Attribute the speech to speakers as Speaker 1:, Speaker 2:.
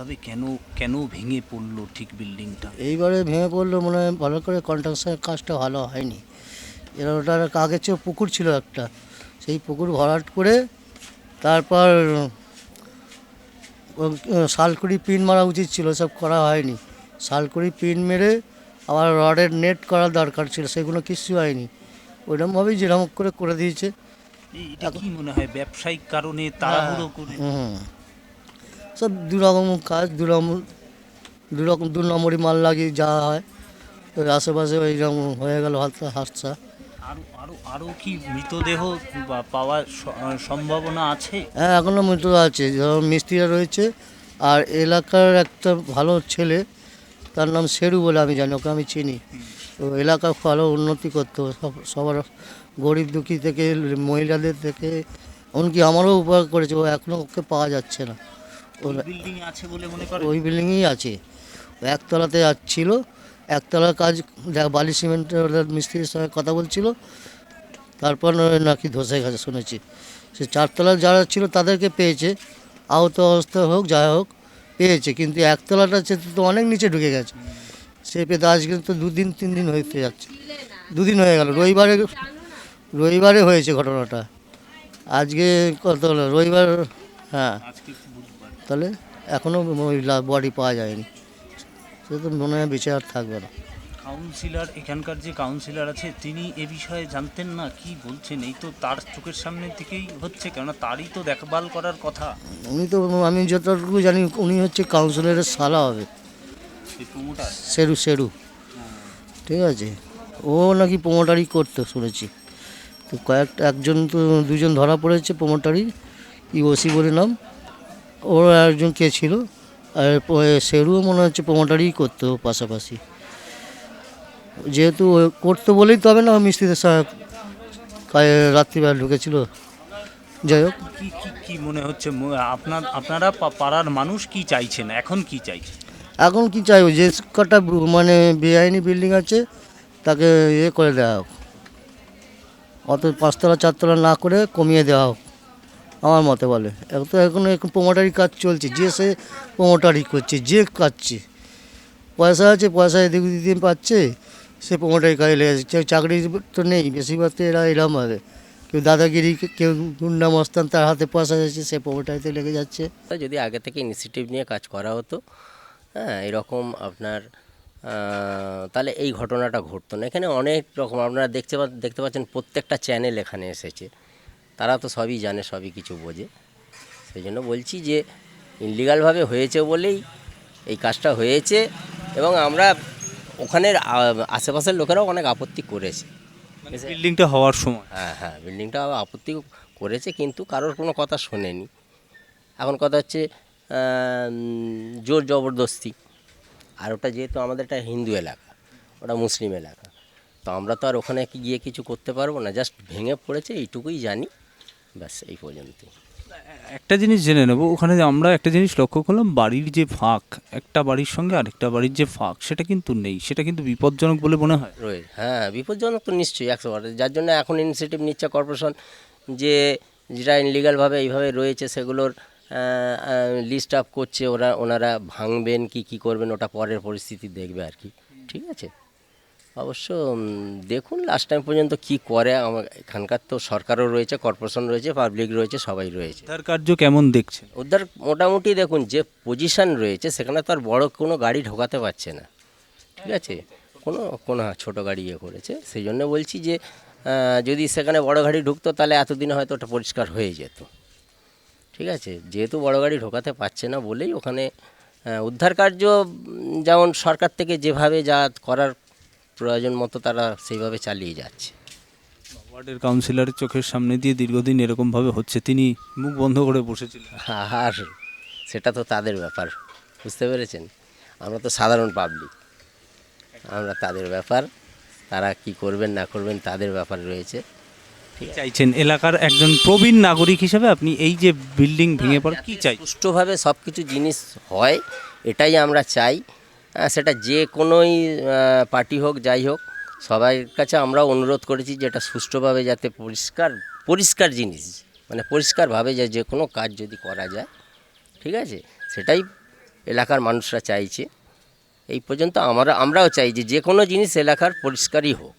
Speaker 1: এইভাবে কেন কেন ভেঙে পড়ল ঠিক বিল্ডিংটা
Speaker 2: এইবারে ভেঙে পড়ল মনে হয় ভালো করে কন্ট্রাকশনের কাজটা ভালো হয়নি। এরা ওটার আগে চেয়ে পুকুর ছিল একটা। সেই পুকুর ভরাট করে তারপর শালকুড়ি পিন মারা উচিত ছিল সব করা হয়নি। শালকুড়ি পিন মেরে আবার রডের নেট করা দরকার ছিল সেগুলো কিছু হয়নি। ওইরকমভাবেই যেরকম করে করে দিয়েছে।
Speaker 1: এটা কি মনে হয় ব্যবসায়িক কারণে তাড়াহুড়ো করে?
Speaker 2: হুম। সব দু রকম কাজ দু রকম দু রকম দু নম্বরই মাল লাগিয়ে যাওয়া হয়। ওই আশেপাশে ওইরকম হয়ে গেল হাতটা হাতটা
Speaker 1: আরও আরও আরও কি মৃতদেহ বা পাওয়ার সম্ভাবনা আছে?
Speaker 2: হ্যাঁ এখনও মৃত আছে। যেমন মিস্ত্রিরা রয়েছে আর এলাকার একটা ভালো ছেলে তার নাম শেরু বলে আমি জানি ওকে আমি চিনি। তো এলাকা ভালো উন্নতি করতো সব সবার গরিব দুঃখী থেকে মহিলাদের থেকে এমনকি আমারও উপকার করেছে ও এখনও ওকে পাওয়া যাচ্ছে না।
Speaker 1: বিল্ডিং আছে বলে মনে করে
Speaker 2: ওই বিল্ডিংয়েই আছে। একতলাতে ছিল একতলার কাজ যা বালি সিমেন্টের ওদের মিস্ত্রির সঙ্গে কথা বলছিল তারপর নাকি ধসে গেছে শুনেছি। সে চারতলার যারা ছিল তাদেরকে পেয়েছে আহত অবস্থা হোক যা হোক পেয়েছে কিন্তু একতলাটা সে তো অনেক নিচে ঢুকে গেছে। সে পেতে আজ কিন্তু দুদিন তিন দিন হতে যাচ্ছে। দুদিন হয়ে গেল রবিবারে রবিবারে হয়েছে ঘটনাটা। আজকে কত হলো? রবিবার হ্যাঁ।
Speaker 1: আজকে
Speaker 2: তাহলে এখনও ওই বডি পাওয়া যায়নি। সে তো মনে হয় বেঁচে আর থাকবে না।
Speaker 1: কাউন্সিলর এখানকার যে কাউন্সিলর আছে তিনি এ বিষয়ে জানতেন না কি বলছেন? এই তো তার চোখের সামনে থেকেই হচ্ছে কেননা তারই তো দেখভাল করার কথা।
Speaker 2: উনি তো আমি যতটুকু জানি উনি হচ্ছে কাউন্সিলরের সালা হবে। সেরু সেরু। ঠিক আছে? ও নাকি প্রোমোটারি করতো শুনেছি। তো কয়েকটা একজন তো দুজন ধরা পড়েছে প্রোমোটারি ই ওসি বলে নাম? ওর একজন কে ছিল? আর সেরুও মনে হচ্ছে প্রোমোটারি করতো পাশাপাশি। যেহেতু করতো বলেই তবে না মিস্ত্রিদের কাজে- রাত্রিবেলা ঢুকেছিল। যাই হোক।
Speaker 1: কি কি কি মনে হচ্ছে? আপনার আপনারা পাড়ার মানুষ কি চাইছেন? এখন কি চাইছেন?
Speaker 2: এখন কি চাইব? যে কটা মানে বেআইনি বিল্ডিং আছে তাকে ইয়ে করে দেওয়া হোক। অত পাঁচতলা চারতলা না করে কমিয়ে দেওয়া হোক। আমার মতে বলে। এখন তো এখন এখন প্রোমোটারি কাজ চলছে, যে সে প্রোমোটারি করছে, যে কাজছে। পয়সা আছে, পয়সা এদিক দিন পাচ্ছে, সে প্রোমোটারি কাজে লেগে যাচ্ছে চাকরি তো নেই, বেশিরভাগ তো এরা এরম হবে কেউ দাদাগিরি, কেউ গুন্ডা মস্তান, তার হাতে পয়সা যাচ্ছে সে প্রোমোটারিতে লেগে যাচ্ছে।
Speaker 3: যদি আগে থেকে ইনিশিয়েটিভ নিয়ে কাজ করা হতো হ্যাঁ এরকম আপনার তাহলে এই ঘটনাটা ঘটতো না। এখানে অনেক রকম, আপনারা দেখতে দেখতে পাচ্ছেন, প্রত্যেকটা চ্যানেল এখানে এসেছে। তারা তো সবই জানে সবই কিছু বোঝে। সেই জন্য বলছি যে ইনলিগালভাবে হয়েছে বলেই এই কাজটা হয়েছে এবং আমরা ওখানের আশেপাশের লোকেরাও অনেক আপত্তি করেছে।
Speaker 1: বিল্ডিংটা হওয়ার সময়।
Speaker 3: হ্যাঁ হ্যাঁ বিল্ডিংটা আপত্তি করেছে কিন্তু কারোর কোনো কথা শোনেনি। এখন কথা হচ্ছে জোর জবরদস্তি। আর ওটা যেহেতু আমাদের একটা হিন্দু এলাকা ওটা মুসলিম এলাকা। তো আমরা তো আর ওখানে গিয়ে কিছু করতে পারব না জাস্ট ভেঙে পড়েছে এইটুকুই জানি। ব্যাস এই পর্যন্তই।
Speaker 1: একটা জিনিস জেনে নেব ওখানে আমরা একটা জিনিস লক্ষ্য করলাম বাড়ির যে ফাঁক একটা বাড়ির সঙ্গে আরেকটা বাড়ির যে ফাঁক সেটা কিন্তু নেই সেটা কিন্তু বিপজ্জনক বলে মনে হয়।
Speaker 3: রয়ে হ্যাঁ বিপজ্জনক তো নিশ্চয়ই একশো যার জন্য এখন ইনিশিয়েটিভ নিচ্ছে কর্পোরেশন যে যেটা ইনলিগালভাবে এইভাবে রয়েছে সেগুলোর লিস্ট আপ করছে ওরা ওনারা ভাঙবেন কি কি করবেন ওটা পরের পরিস্থিতি দেখবে আর কি। ঠিক আছে? অবশ্য দেখুন লাস্ট টাইম পর্যন্ত কি করে আমার এখানকার তো সরকারও রয়েছে কর্পোরেশন রয়েছে পাবলিক রয়েছে সবাই রয়েছে।
Speaker 1: উদ্ধার কার্য কেমন দেখছে
Speaker 3: ওদের মোটামুটি দেখুন যে পজিশন রয়েছে সেখানে তো আর বড় কোনো গাড়ি ঢোকাতে পারছে না। ঠিক আছে? কোনো কোনো ছোটো গাড়ি ইয়ে করেছে। সেই জন্য বলছি যে যদি সেখানে বড় গাড়ি ঢুকতো তাহলে এতদিনে হয়তো ওটা পরিষ্কার হয়ে যেত। ঠিক আছে? যেহেতু বড় গাড়ি ঢোকাতে পারছে না বলেই ওখানে উদ্ধার কার্য যেমন সরকার থেকে যেভাবে যা করার প্রয়োজন মতো তারা সেইভাবে চালিয়ে যাচ্ছে।
Speaker 1: ওয়ার্ডের কাউন্সিলরের চোখের সামনে দিয়ে দীর্ঘদিন এরকমভাবে হচ্ছে তিনি মুখ বন্ধ করে বসেছিলেন।
Speaker 3: আর সেটা তো তাদের ব্যাপার বুঝতে পেরেছেন? আমরা তো সাধারণ পাবলিক আমরা তাদের ব্যাপার তারা কি করবেন না করবেন তাদের ব্যাপার রয়েছে।
Speaker 1: চাইছেন? এলাকার একজন প্রবীণ নাগরিক হিসেবে আপনি এই যে বিল্ডিং ভেঙে পড়ে কি চাই
Speaker 3: সুষ্ঠুভাবে সব কিছু জিনিস হয় এটাই আমরা চাই। সেটা যে কোনোই পার্টি হোক, যাই হোক, সবাই কাছে আমরা অনুরোধ করেছি যে এটা সুষ্ঠুভাবে যাতে পরিষ্কার পরিষ্কার জিনিস মানে পরিষ্কারভাবে যে যে কোনো কাজ যদি করা যায়, ঠিক আছে? সেটাই এলাকার মানুষরা চাইছে। এই পর্যন্ত আমরা, আমরাও চাই যে যে কোনো জিনিস এলাকার পরিষ্কারই হোক।